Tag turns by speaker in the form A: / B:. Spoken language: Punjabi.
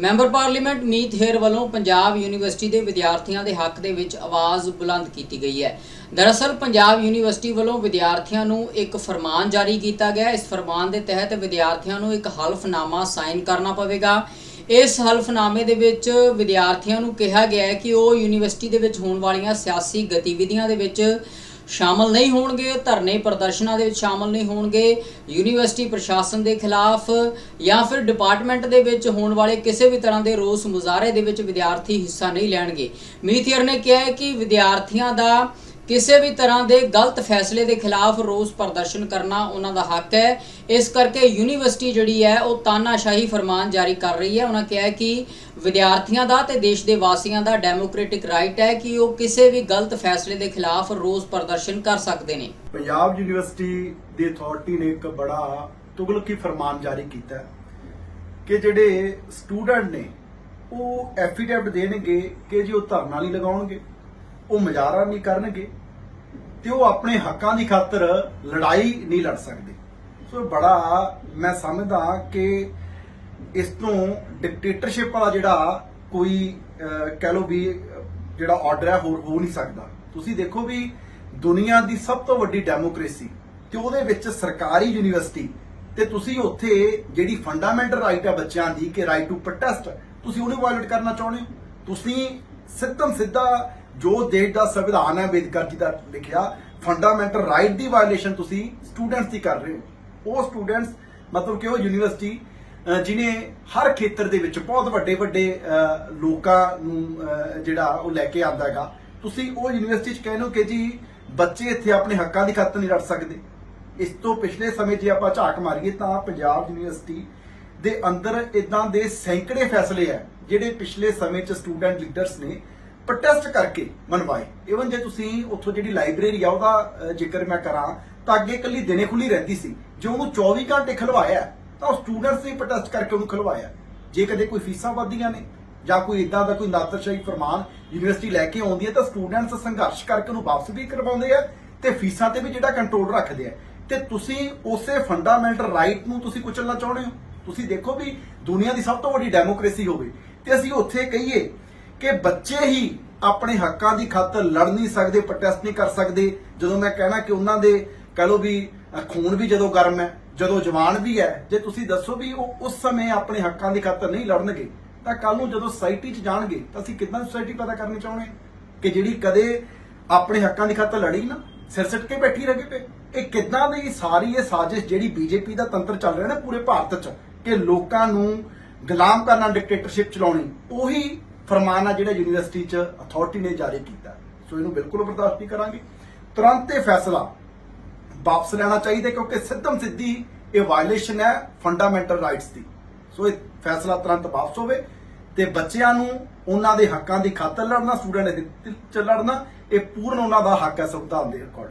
A: ਮੈਂਬਰ ਪਾਰਲੀਮੈਂਟ ਮੀਤ ਹੇਰ ਵੱਲੋਂ ਪੰਜਾਬ ਯੂਨੀਵਰਸਿਟੀ ਦੇ ਵਿਦਿਆਰਥੀਆਂ ਦੇ ਹੱਕ ਦੇ ਵਿੱਚ ਆਵਾਜ਼ ਬੁਲੰਦ ਕੀਤੀ ਗਈ ਹੈ। ਦਰਅਸਲ, ਪੰਜਾਬ ਯੂਨੀਵਰਸਿਟੀ ਵੱਲੋਂ ਵਿਦਿਆਰਥੀਆਂ ਨੂੰ ਇੱਕ ਫਰਮਾਨ ਜਾਰੀ ਕੀਤਾ ਗਿਆ ਇਸ ਫਰਮਾਨ ਦੇ ਤਹਿਤ ਵਿਦਿਆਰਥੀਆਂ ਨੂੰ ਇੱਕ ਹਲਫਨਾਮਾ ਸਾਈਨ ਕਰਨਾ ਪਵੇਗਾ। ਇਸ ਹਲਫਨਾਮੇ ਦੇ ਵਿੱਚ ਵਿਦਿਆਰਥੀਆਂ ਨੂੰ ਕਿਹਾ ਗਿਆ ਹੈ ਕਿ ਉਹ ਯੂਨੀਵਰਸਿਟੀ ਦੇ ਵਿੱਚ ਹੋਣ ਵਾਲੀਆਂ ਸਿਆਸੀ ਗਤੀਵਿਧੀਆਂ ਦੇ ਵਿੱਚ ਸ਼ਾਮਲ ਨਹੀਂ ਹੋਣਗੇ, ਧਰਨੇ ਪ੍ਰਦਰਸ਼ਨਾਂ ਦੇ ਵਿੱਚ ਸ਼ਾਮਲ ਨਹੀਂ ਹੋਣਗੇ, ਯੂਨੀਵਰਸਿਟੀ ਪ੍ਰਸ਼ਾਸਨ ਦੇ ਖਿਲਾਫ ਜਾਂ ਫਿਰ ਡਿਪਾਰਟਮੈਂਟ ਦੇ ਵਿੱਚ ਹੋਣ ਵਾਲੇ ਕਿਸੇ ਵੀ ਤਰ੍ਹਾਂ ਦੇ ਰੋਸ ਮੁਜ਼ਾਹਰੇ ਦੇ ਵਿੱਚ ਵਿਦਿਆਰਥੀ ਹਿੱਸਾ ਨਹੀਂ ਲੈਣਗੇ। ਮੀਥੀਅਰ ਨੇ ਕਿਹਾ ਹੈ ਕਿ ਵਿਦਿਆਰਥੀਆਂ ਦਾ ਕਿਸੇ ਵੀ ਤਰ੍ਹਾਂ ਦੇ ਗਲਤ ਫੈਸਲੇ ਦੇ ਖਿਲਾਫ ਰੋਸ ਪ੍ਰਦਰਸ਼ਨ ਕਰਨਾ ਉਹਨਾਂ ਦਾ ਹੱਕ ਹੈ। ਇਸ ਕਰਕੇ ਯੂਨੀਵਰਸਿਟੀ ਜਿਹੜੀ ਹੈ, ਉਹ ਤਾਨਾਸ਼ਾਹੀ ਫਰਮਾਨ ਜਾਰੀ ਕਰ ਰਹੀ ਹੈ। ਉਹਨਾਂ ਕਿਹਾ ਕਿ ਵਿਦਿਆਰਥੀਆਂ ਦਾ ਤੇ ਦੇਸ਼ ਦੇ ਵਾਸੀਆਂ ਦਾ ਡੈਮੋਕ੍ਰੈਟਿਕ ਰਾਈਟ ਹੈ ਕਿ ਉਹ ਕਿਸੇ ਵੀ ਗਲਤ ਫੈਸਲੇ ਦੇ ਖਿਲਾਫ ਰੋਸ ਪ੍ਰਦਰਸ਼ਨ ਕਰ ਸਕਦੇ ਨੇ।
B: ਪੰਜਾਬ ਯੂਨੀਵਰਸਿਟੀ ਦੀ ਅਥਾਰਟੀ ਨੇ ਇੱਕ ਬੜਾ ਤੁਗਲਕੀ ਫਰਮਾਨ ਜਾਰੀ ਕੀਤਾ ਕਿ ਜਿਹੜੇ ਸਟੂਡੈਂਟ ਨੇ, ਉਹ ਐਫੀਡੈਵਿਟ ਦੇਣਗੇ ਕਿ ਜੀ ਉਹ ਧਰਨਾ ਨਹੀਂ ਲਗਾਉਣਗੇ। ਉਹ ਮੁਜ਼ਾਹਰਾ ਨਹੀਂ ਕਰਨਗੇ ਤੇ ਉਹ ਆਪਣੇ ਹੱਕਾਂ ਦੀ ਖਾਤਰ ਲੜਾਈ ਨਹੀਂ ਲੜ ਸਕਦੇ। ਸੋ ਇਹ ਬੜਾ ਮੈਂ ਸਮਝਦਾ ਕਿ ਇਸ ਤੋਂ ਡਿਕਟੇਟਰਸ਼ਿਪ ਵਾਲਾ ਜਿਹੜਾ ਕੋਈ ਕਹਿ ਲਓ ਵੀ, ਜਿਹੜਾ ਆਰਡਰ ਹੈ, ਹੋਰ ਹੋ ਨਹੀਂ ਸਕਦਾ। ਤੁਸੀਂ ਦੇਖੋ ਵੀ ਦੁਨੀਆ ਦੀ ਸਭ ਤੋਂ ਵੱਡੀ ਡੈਮੋਕ੍ਰੇਸੀ ਤੇ ਉਹਦੇ ਵਿੱਚ ਸਰਕਾਰੀ ਯੂਨੀਵਰਸਿਟੀ ਤੇ ਤੁਸੀਂ ਉੱਥੇ ਜਿਹੜੀ ਫੰਡਾਮੈਂਟਲ ਰਾਈਟ ਹੈ ਬੱਚਿਆਂ ਦੀ, ਕਿ ਰਾਈਟ ਟੂ ਪ੍ਰੋਟੈਸਟ ਤੁਸੀਂ ਉਹਨੂੰ ਵਾਇਲੇਟ ਕਰਨਾ ਚਾਹੁੰਦੇ ਹੋ? ਤੁਸੀਂ ਸਿੱਧਮ ਸਿੱਧਾ ਜੋ ਦੇਸ਼ ਦਾ ਸੰਵਿਧਾਨ ਹੈ ਅੰਬੇਦਕਰ ਜੀ ਦਾ ਲਿਖਿਆ ਫੰਡਾਮੈਂਟਲ ਰਾਈਟ ਦੀ ਵਾਇਲੇਸ਼ਨ ਤੁਸੀਂ ਸਟੂਡੈਂਟਸ ਦੀ ਕਰ ਰਹੇ ਹੋ। ਉਹ ਸਟੂਡੈਂਟਸ ਮਤਲਬ ਕਿ ਉਹ ਯੂਨੀਵਰਸਿਟੀ ਅਹ, ਜਿਨੇ ਹਰ ਖੇਤਰ ਦੇ ਵਿੱਚ ਬਹੁਤ ਵੱਡੇ ਵੱਡੇ ਲੋਕਾਂ ਨੂੰ ਜਿਹੜਾ ਉਹ ਲੈ ਕੇ ਆਂਦਾ ਹੈਗਾ ਤੁਸੀਂ ਉਹ ਯੂਨੀਵਰਸਿਟੀ 'ਚ ਕਹਿੰਦੇ ਹੋ ਕਿ ਜੀ ਬੱਚੇ ਇੱਥੇ ਆਪਣੇ ਹੱਕਾਂ ਦੀ ਖਾਤਰ ਨਹੀਂ ਲੜ ਸਕਦੇ। ਇਸ ਤੋਂ ਪਿਛਲੇ ਸਮੇਂ ਜੇ ਆਪਾਂ ਝਾਕ ਮਾਰੀਏ ਤਾਂ ਪੰਜਾਬ ਯੂਨੀਵਰਸਿਟੀ ਦੇ ਅੰਦਰ ਇਦਾਂ ਦੇ ਸੈਂਕੜੇ ਫੈਸਲੇ ਹੈ ਜਿਹੜੇ ਪਿਛਲੇ ਸਮੇਂ 'ਚ ਸਟੂਡੈਂਟ ਲੀਡਰਸ ਨੇ ਪ੍ਰੋਟੈਸਟ ਕਰਕੇ ਮਨਵਾਏ। ਇਵਨ ਜੇ ਤੁਸੀਂ ਉੱਥੋਂ ਜਿਹੜੀ ਲਾਇਬ੍ਰੇਰੀ ਆ, ਉਹਦਾ ਜ਼ਿਕਰ ਮੈਂ ਕਰਾਂ, ਤਾਂ ਅੱਗੇ ਇਕੱਲੀ ਦਿਨੇ ਖੁੱਲੀ ਰਹਿੰਦੀ ਸੀ। ਜੇ ਉਹਨੂੰ 24 ਘੰਟੇ ਖਲਵਾਇਆ, ਤਾਂ ਉਹ ਸਟੂਡੈਂਟਸ ਨੇ ਪ੍ਰੋਟੈਸਟ ਕਰਕੇ ਉਹਨੂੰ ਖਲਵਾਇਆ। ਜੇ ਕਦੇ ਕੋਈ ਫੀਸਾਂ ਵੱਧਦੀਆਂ ਨੇ, ਜਾਂ ਕੋਈ ਇਦਾਂ ਦਾ ਕੋਈ ਨਾਤਰਸ਼ਾਹੀ ਫਰਮਾਨ ਯੂਨੀਵਰਸਿਟੀ ਲੈ ਕੇ ਆਉਂਦੀ ਹੈ, ਤਾਂ ਸਟੂਡੈਂਟਸ ਸੰਘਰਸ਼ ਕਰਕੇ ਉਹਨੂੰ ਵਾਪਸ ਵੀ ਕਰਵਾਉਂਦੇ ਆ ਤੇ ਫੀਸਾਂ ਤੇ ਵੀ ਜਿਹੜਾ ਕੰਟਰੋਲ ਰੱਖਦੇ ਆ। ਤੇ ਤੁਸੀਂ ਉਸੇ ਫੰਡਾਮੈਂਟਲ ਰਾਈਟ ਨੂੰ ਤੁਸੀਂ ਕੁਚਲਣਾ ਚਾਹੁੰਦੇ ਹੋ? ਤੁਸੀਂ ਦੇਖੋ ਵੀ ਦੁਨੀਆ ਦੀ ਸਭ ਤੋਂ ਵੱਡੀ ਡੈਮੋਕ੍ਰੇਸੀ ਹੋਵੇ। ਤੇ ਅਸੀਂ ਉੱਥੇ ਕਹੀਏ ਕਿ ਬੱਚੇ ਹੀ ਆਪਣੇ ਹੱਕਾਂ ਦੀ ਖਾਤਰ ਲੜ ਨਹੀਂ ਸਕਦੇ ਪ੍ਰੋਟੈਸਟ ਨਹੀਂ ਕਰ ਸਕਦੇ। ਜਦੋਂ ਮੈਂ ਕਹਿਣਾ ਕਿ ਉਹਨਾਂ ਦੇ ਕਹ ਲਓ ਵੀ ਖੂਨ ਵੀ ਜਦੋਂ ਗਰਮ ਹੈ, ਜਦੋਂ ਜਵਾਨ ਵੀ ਹੈ, ਜੇ ਤੁਸੀਂ ਦੱਸੋ ਵੀ ਉਹ ਉਸ ਸਮੇਂ ਆਪਣੇ ਹੱਕਾਂ ਦੀ ਖਾਤਰ ਨਹੀਂ ਲੜਨਗੇ, ਤਾਂ ਕੱਲ ਨੂੰ ਜਦੋਂ ਸੋਸਾਇਟੀ 'ਚ ਜਾਣਗੇ, ਤਾਂ ਅਸੀਂ ਕਿੱਦਾਂ ਸੋਸਾਇਟੀ ਪੈਦਾ ਕਰਨੀ ਚਾਹੁੰਦੇ ਹਾਂ? ਕਿ ਜਿਹੜੀ ਕਦੇ ਆਪਣੇ ਹੱਕਾਂ ਦੀ ਖਾਤਰ ਲੜੀ ਨਾ, ਸਿਰ ਸਿੱਟ ਕੇ ਬੈਠੀ ਰਹੇ ਪਏ ਇਹ ਕਿੱਦਾਂ ਦੀ ਸਾਰੀ ਇਹ ਸਾਜ਼ਿਸ਼ ਜਿਹੜੀ ਬੀਜੇਪੀ ਦਾ ਤੰਤਰ ਚੱਲ ਰਿਹਾ ਨਾ ਪੂਰੇ ਭਾਰਤ 'ਚ, ਕਿ ਲੋਕਾਂ ਨੂੰ ਗੁਲਾਮ ਕਰਨਾ ਡਿਕਟੇਟਰਸ਼ਿਪ ਚਲਾਉਣੀ, ਉਹੀ ਫਰਮਾਨ ਆ ਜਿਹੜਾ ਯੂਨੀਵਰਸਿਟੀ 'ਚ ਅਥਾਰਟੀ ਨੇ ਜਾਰੀ ਕੀਤਾ। ਸੋ ਇਹਨੂੰ ਬਿਲਕੁਲ ਬਰਦਾਸ਼ਤ ਨਹੀਂ ਕਰਾਂਗੇ। ਤੁਰੰਤ ਇਹ ਫੈਸਲਾ ਵਾਪਸ ਲੈਣਾ ਚਾਹੀਦਾ ਕਿਉਂਕਿ ਸਿੱਧਮ ਸਿੱਧੀ ਇਹ ਵਾਇਲੇਸ਼ਨ ਹੈ ਫੰਡਾਮੈਂਟਲ ਰਾਈਟਸ ਦੀ। ਸੋ ਇਹ ਫੈਸਲਾ ਤੁਰੰਤ ਵਾਪਸ ਹੋਵੇ ਤੇ ਬੱਚਿਆਂ ਨੂੰ ਉਹਨਾਂ ਦੇ ਹੱਕਾਂ ਦੀ ਖਾਤਰ ਲੜਨਾ ਸਟੂਡੈਂਟ ਦੇ ਚ ਲੜਨਾ, ਇਹ ਪੂਰਨ ਉਹਨਾਂ ਦਾ ਹੱਕ ਹੈ ਸੰਵਿਧਾਨ ਦੇ ਅਕੋਰਡਿੰਗ